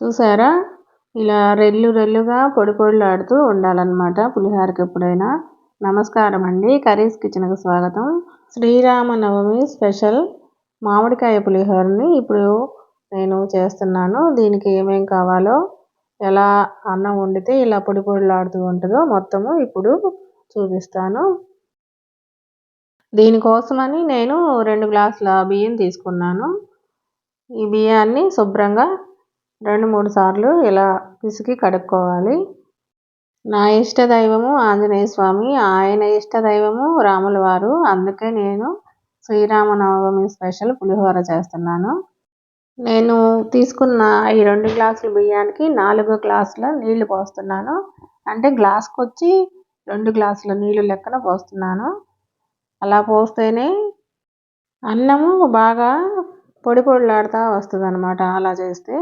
చూసారా? ఇలా రెల్లు రెల్లుగా పొడి పొడిలాడుతూ ఉండాలన్నమాట పులిహోరకి ఎప్పుడైనా. నమస్కారం అండి. కర్రీస్ కిచెన్కి స్వాగతం. శ్రీరామనవమి స్పెషల్ మామిడికాయ పులిహోరని ఇప్పుడు నేను చేస్తున్నాను. దీనికి ఏమేం కావాలో ఎలా అన్నం వండితే ఇలా పొడి పొడిలాడుతూ ఉంటుందో మొత్తము ఇప్పుడు చూపిస్తాను. దీనికోసమని నేను రెండు గ్లాసుల బియ్యం తీసుకున్నాను. ఈ బియ్యాన్ని శుభ్రంగా రెండు మూడు సార్లు ఇలా పిసికి కడుక్కోవాలి. నా ఇష్ట దైవము ఆంజనేయ స్వామి ఆయన ఇష్ట దైవము రాముల వారు. అందుకే నేను శ్రీరామనవమి స్పెషల్ పులిహోర చేస్తున్నాను. నేను తీసుకున్న ఈ రెండు గ్లాసుల బియ్యానికి నాలుగు గ్లాసుల నీళ్ళు పోస్తున్నాను. అంటే గ్లాస్కి వచ్చి రెండు గ్లాసుల నీళ్ళు లెక్కన పోస్తున్నాను. అలా పోస్తేనే అన్నము బాగా పొడి పొడిలాడుతూ వస్తుంది అనమాట అలా చేస్తే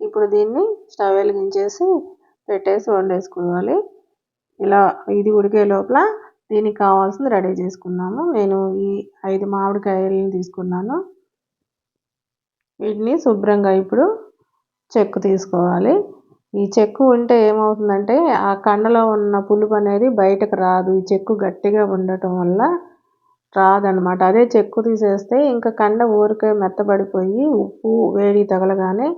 ఇప్పుడు దీన్ని స్టవ్ వెలిగించేసి పెట్టేసి వండేసుకోవాలి. ఇలా ఇది ఉడికే లోపల దీనికి కావాల్సింది రెడీ చేసుకున్నాము. నేను ఈ ఐదు మామిడికాయలను తీసుకున్నాను. వీటిని శుభ్రంగా ఇప్పుడు చెక్కు తీసుకోవాలి. ఈ చెక్కు ఉంటే ఏమవుతుందంటే ఆ కండలో ఉన్న పులుపు అనేది బయటకు రాదు. ఈ చెక్కు గట్టిగా ఉండటం వల్ల రాదనమాట అదే చెక్కు తీసేస్తే ఇంకా కండ ఊరికే మెత్తబడిపోయి ఉప్పు వేడి తగలగానే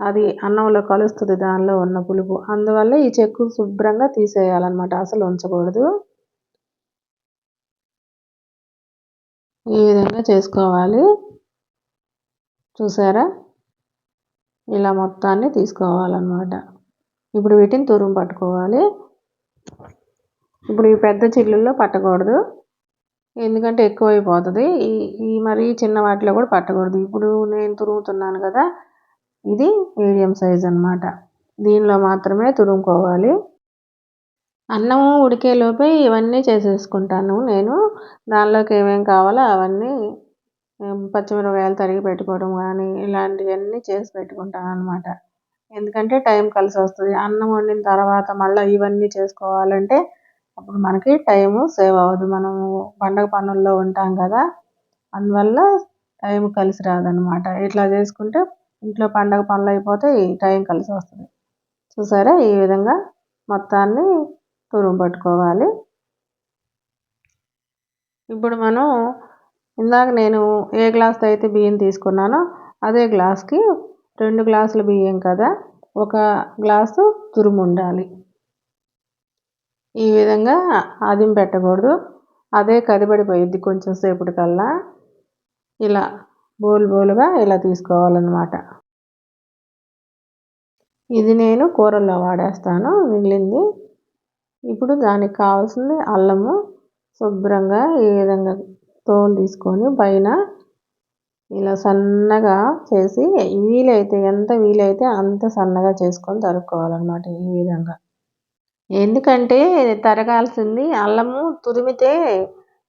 అది అన్నంలో కలుస్తుంది దానిలో ఉన్న పులుపు. అందువల్ల ఈ చెక్కు శుభ్రంగా తీసేయాలన్నమాట. అసలు ఉంచకూడదు. ఈ విధంగా చేసుకోవాలి. చూసారా? ఇలా మొత్తాన్ని తీసుకోవాలన్నమాట. ఇప్పుడు వీటిని తురుము పట్టుకోవాలి. ఇప్పుడు ఈ పెద్ద చిల్లుల్లో పట్టకూడదు. ఎందుకంటే ఎక్కువైపోతుంది. ఈ ఈ మరీ చిన్న వాటిలో కూడా పట్టకూడదు. ఇప్పుడు నేను తురుగుతున్నాను కదా ఇది మీడియం సైజ్ అనమాట దీనిలో మాత్రమే తురుముకోవాలి. అన్నం ఉడికేలోపే ఇవన్నీ చేసేసుకుంటాను నేను. దానిలోకి ఏమేమి కావాలో అవన్నీ పచ్చిమిరపకాయలు తరిగి పెట్టుకోవడం కానీ ఇలాంటివన్నీ చేసి పెట్టుకుంటాను అనమాట ఎందుకంటే టైం కలిసి వస్తుంది. అన్నం వండిన తర్వాత మళ్ళీ ఇవన్నీ చేసుకోవాలంటే అప్పుడు మనకి టైము సేవ్ అవ్వదు. మనము పండగ పనుల్లో ఉంటాం కదా అందువల్ల టైం కలిసి రాదనమాట ఇట్లా చేసుకుంటే ఇంట్లో పండగ పనులు అయిపోతే టైం కలిసి వస్తుంది. చూసారా? ఈ విధంగా మొత్తాన్ని తురుము పట్టుకోవాలి. ఇప్పుడు మనం ఇందాక నేను ఏ గ్లాస్తో అయితే బియ్యం తీసుకున్నానో అదే గ్లాస్కి రెండు గ్లాసుల బియ్యం కదా ఒక గ్లాసు తురుము ఉండాలి. ఈ విధంగా అదిం పెట్టకూడదు అదే కదిపడిపోయిద్ది కొంచెం సేపటికల్లా. ఇలా బోలు బోలుగా ఇలా తీసుకోవాలన్నమాట. ఇది నేను కూరల్లో వాడేస్తాను మిగిలింది ఇప్పుడు దానికి కావాల్సింది అల్లము శుభ్రంగా ఈ విధంగా తోలు తీసుకొని పైన ఇలా సన్నగా చేసి వీలైతే ఎంత వీలైతే అంత సన్నగా చేసుకొని తరుక్కోవాలన్నమాట ఈ విధంగా. ఎందుకంటే తరగాల్సింది అల్లము తురిమితే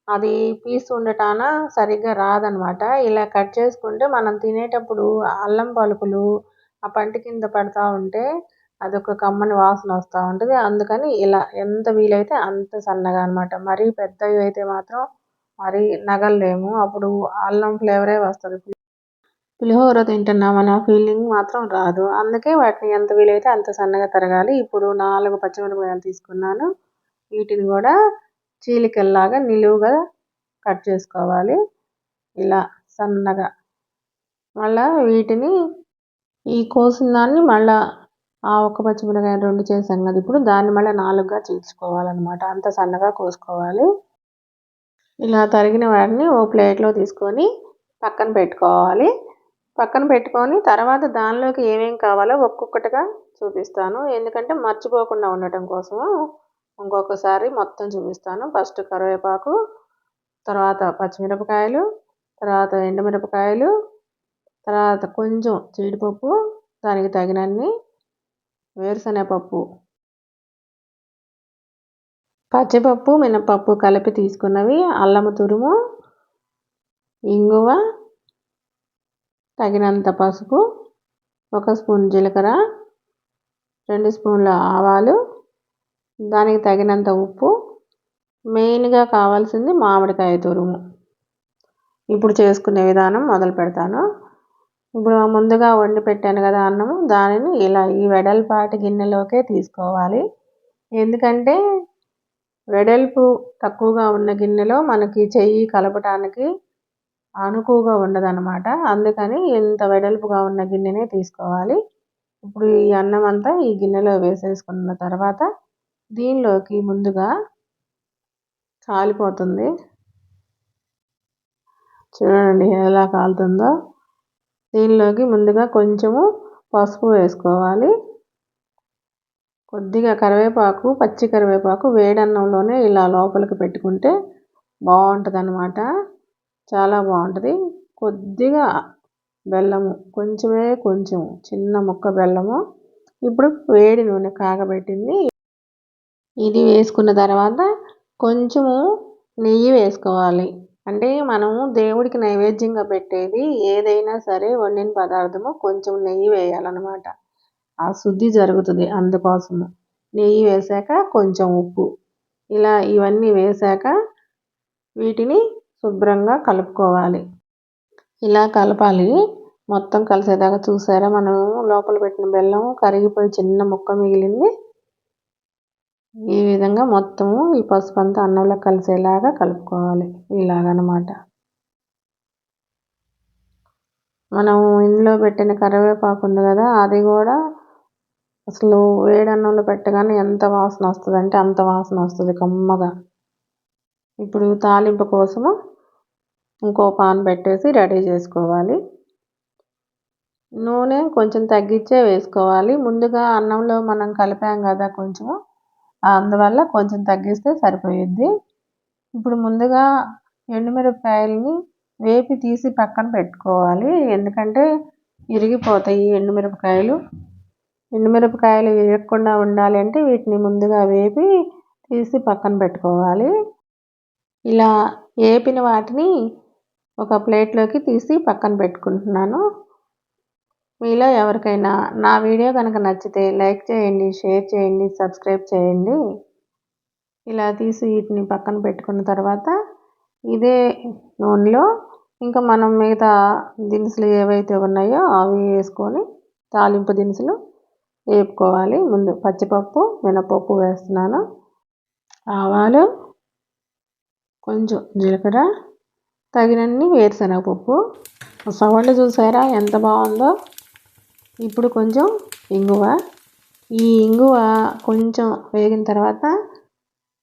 అది పీస్ ఉండటాన సరిగ్గా రాదనమాట. ఇలా కట్ చేసుకుంటే మనం తినేటప్పుడు అల్లం పలుకులు ఆ పంట కింద పడతా ఉంటే అదొక కమ్మని వాసన వస్తూ ఉంటుంది. అందుకని ఇలా ఎంత వీలైతే అంత సన్నగా అనమాట. మరీ పెద్దవి అయితే మాత్రం మరీ నగలలేము. అప్పుడు అల్లం ఫ్లేవరే వస్తుంది. పులిహోర తింటున్నామన్న ఫీలింగ్ మాత్రం రాదు. అందుకే వాటిని ఎంత వీలైతే అంత సన్నగా తరగాలి. ఇప్పుడు నాలుగు పచ్చిమిరపకాయలు తీసుకున్నాను. వీటిని కూడా చీలికల్లాగా నిలువుగా కట్ చేసుకోవాలి. ఇలా సన్నగా. మళ్ళీ వీటిని ఈ కోసిన దాన్ని మళ్ళీ ఆ ఒక్క పచ్చిమిరకాయ రెండు చేసాం కదా ఇప్పుడు దాన్ని మళ్ళీ నాలుగుగా చీల్చుకోవాలన్నమాట. అంత సన్నగా కోసుకోవాలి. ఇలా తరిగిన వాటిని ఓ ప్లేట్లో తీసుకొని పక్కన పెట్టుకోవాలి. పక్కన పెట్టుకొని తర్వాత దానిలోకి ఏమేమి కావాలో ఒక్కొక్కటిగా చూపిస్తాను. ఎందుకంటే మర్చిపోకుండా ఉండటం కోసము ఇంకొకసారి మొత్తం చూపిస్తాను. ఫస్ట్ కరివేపాకు తర్వాత పచ్చిమిరపకాయలు తర్వాత ఎండుమిరపకాయలు తర్వాత కొంచెం జీడిపప్పు దానికి తగినన్ని వేరుశనగపప్పు. పచ్చిపప్పు మినపప్పు కలిపి తీసుకున్నవి అల్లము తురుము ఇంగువ తగినంత పసుపు ఒక స్పూన్ జీలకర్ర రెండు స్పూన్ల ఆవాలు దానికి తగినంత ఉప్పు మెయిన్గా కావాల్సింది మామిడికాయ తురుము. ఇప్పుడు చేసుకునే విధానం మొదలు పెడతాను. ఇప్పుడు ముందుగా వండి పెట్టాను కదా అన్నము దానిని ఇలా ఈ వెడల్పాటి గిన్నెలోకే తీసుకోవాలి. ఎందుకంటే వెడల్పు తక్కువగా ఉన్న గిన్నెలో మనకి చెయ్యి కలపటానికి అనుకువగా ఉండదన్నమాట. అందుకని ఇంత వెడల్పుగా ఉన్న గిన్నెనే తీసుకోవాలి. ఇప్పుడు ఈ అన్నం అంతా ఈ గిన్నెలో వేసేసుకున్న తర్వాత దీనిలోకి ముందుగా కాలిపోతుంది. చూడండి ఎలా కాలుతుందో. దీనిలోకి ముందుగా కొంచెము పసుపు వేసుకోవాలి. కొద్దిగా కరివేపాకు పచ్చి కరివేపాకు వేడన్నంలోనే ఇలా లోపలికి పెట్టుకుంటే బాగుంటుంది అన్నమాట చాలా బాగుంటుంది. కొద్దిగా బెల్లము కొంచెమే కొంచెం చిన్న ముక్క బెల్లము. ఇప్పుడు వేడి నూనె కాగబెట్టింది. ఇది వేసుకున్న తర్వాత కొంచెము నెయ్యి వేసుకోవాలి. అంటే మనము దేవుడికి నైవేద్యంగా పెట్టేది ఏదైనా సరే వండిన పదార్థము కొంచెం నెయ్యి వేయాలన్నమాట. ఆ శుద్ధి జరుగుతుంది అందుకోసము. నెయ్యి వేసాక కొంచెం ఉప్పు. ఇలా ఇవన్నీ వేసాక వీటిని శుభ్రంగా కలుపుకోవాలి. ఇలా కలపాలి. మొత్తం కలిసేదాకా చూసారా? మనం లోపల పెట్టిన బెల్లం కరిగిపోయి చిన్న ముక్క మిగిలింది. ఈ విధంగా మొత్తము ఈ పసుపు అంతా అన్నంలో కలిసేలాగా కలుపుకోవాలి. ఇలాగనమాట. మనం ఇందులో పెట్టిన కరివేపాకు ఉంది కదా అది కూడా అసలు వేడన్నంలో పెట్టగానే ఎంత వాసన వస్తుంది అంటే అంత వాసన వస్తుంది కమ్మగా. ఇప్పుడు తాలింపు కోసము ఇంకో పాన్ పెట్టేసి రెడీ చేసుకోవాలి. నూనె కొంచెం తగ్గించే వేసుకోవాలి. ముందుగా అన్నంలో మనం కలిపాం కదా కొంచెము. అందువల్ల కొంచెం తగ్గిస్తే సరిపోయిద్ది. ఇప్పుడు ముందుగా ఎండుమిరపకాయలని వేపి తీసి పక్కన పెట్టుకోవాలి. ఎందుకంటే విరిగిపోతాయి ఎండుమిరపకాయలు. ఎండుమిరపకాయలు ఇరగకుండా ఉండాలి అంటే వీటిని ముందుగా వేపి తీసి పక్కన పెట్టుకోవాలి. ఇలా వేపిన వాటిని ఒక ప్లేట్లోకి తీసి పక్కన పెట్టుకుంటున్నాను. మీలో ఎవరికైనా నా వీడియో కనుక నచ్చితే లైక్ చేయండి షేర్ చేయండి సబ్స్క్రైబ్ చేయండి. ఇలా తీసి వీటిని పక్కన పెట్టుకున్న తర్వాత ఇదే నూనెలో ఇంకా మనం మిగతా దినుసులు ఏవైతే ఉన్నాయో అవి వేసుకొని తాలింపు దినుసులు వేపుకోవాలి. ముందు పచ్చిపప్పు మినపప్పు వేస్తున్నాను. ఆవాలు కొంచెం జీలకర్ర తగినన్ని వేరుశనగపప్పు. సవాళ్ళు చూసారా ఎంత బాగుందో? ఇప్పుడు కొంచెం ఇంగువ. ఈ ఇంగువ కొంచెం వేగిన తర్వాత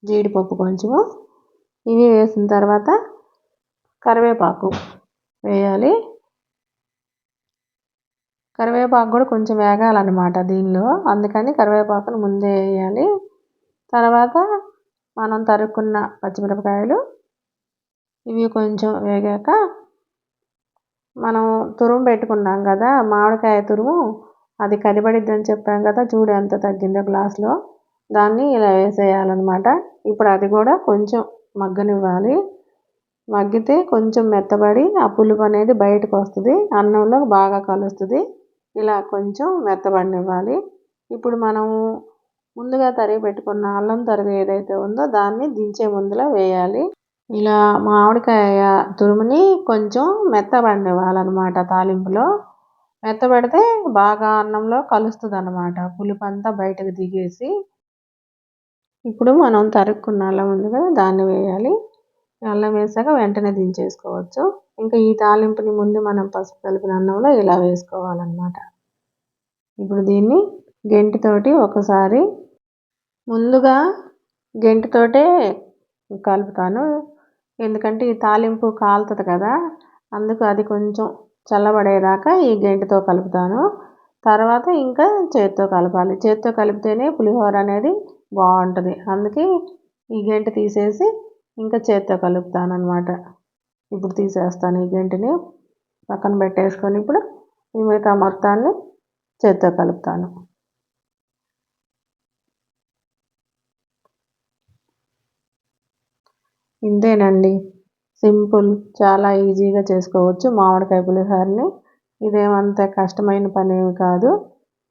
జీడిపప్పు కొంచెము. ఇవి వేసిన తర్వాత కరివేపాకు వేయాలి. కరివేపాకు కూడా కొంచెం వేగాలన్నమాట దీనిలో. అందుకని కరివేపాకును ముందే వేయాలి. తర్వాత మనం తరుక్కున్న పచ్చిమిరపకాయలు ఇవి కొంచెం వేగాక మనం తురుము పెట్టుకున్నాం కదా మామిడికాయ తురుము అది కదిపడిద్దని చెప్పాం కదా చూడు ఎంత తగ్గిందో గ్లాస్లో. దాన్ని ఇలా వేసేయాలన్నమాట. ఇప్పుడు అది కూడా కొంచెం మగ్గనివ్వాలి. మగ్గితే కొంచెం మెత్తబడి ఆ పులుపు అనేది బయటకు వస్తుంది అన్నంలో బాగా కలుస్తుంది. ఇలా కొంచెం మెత్తబడినివ్వాలి. ఇప్పుడు మనము ముందుగా తరిగి పెట్టుకున్న అల్లం తరుగు ఏదైతే ఉందో దాన్ని దించే ముందులో వేయాలి. ఇలా మామిడికాయ తురుముని కొంచెం మెత్తబడనివ్వాలన్నమాట తాలింపులో. మెత్తబడితే బాగా అన్నంలో కలుస్తుంది అన్నమాట పులుపు అంతా బయటకు దిగేసి ఇప్పుడు మనం తరుక్కున్న అల్లం ఉంది కదా దాన్ని వేయాలి. అల్లం వేసాక వెంటనే దించేసుకోవచ్చు. ఇంకా ఈ తాలింపుని ముందు మనం పసుపు కలిపిన అన్నంలో ఇలా వేసుకోవాలన్నమాట. ఇప్పుడు దీన్ని గెంటితోటి ఒకసారి ముందుగా గెంటితోటే కలుపుతాను. ఎందుకంటే ఈ తాలింపు కాలుతుంది కదా అందుకు అది కొంచెం చల్లబడేదాకా ఈ గెంటితో కలుపుతాను. తర్వాత ఇంకా చేత్తో కలపాలి. చేత్తో కలిపితేనే పులిహోర అనేది బాగుంటుంది. అందుకే ఈ గెంటి తీసేసి ఇంకా చేత్తో కలుపుతాను అనమాట ఇప్పుడు తీసేస్తాను ఈ గెంటిని. పక్కన పెట్టేసుకొని ఇప్పుడు మిగతా మొత్తాన్ని చేత్తో కలుపుతాను. ఇంతేనండి. సింపుల్ చాలా ఈజీగా చేసుకోవచ్చు మామిడికాయ పులిహోరని. ఇదేమంత కష్టమైన పని ఏమి కాదు.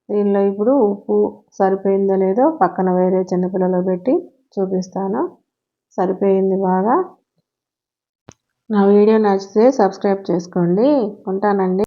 దీనిలో ఇప్పుడు ఉప్పు సరిపోయిందో లేదో పక్కన వేరే చిన్నపిల్లలో పెట్టి చూపిస్తాను. సరిపోయింది బాగా. నా వీడియో నచ్చితే సబ్స్క్రైబ్ చేసుకోండి. ఉంటానండి.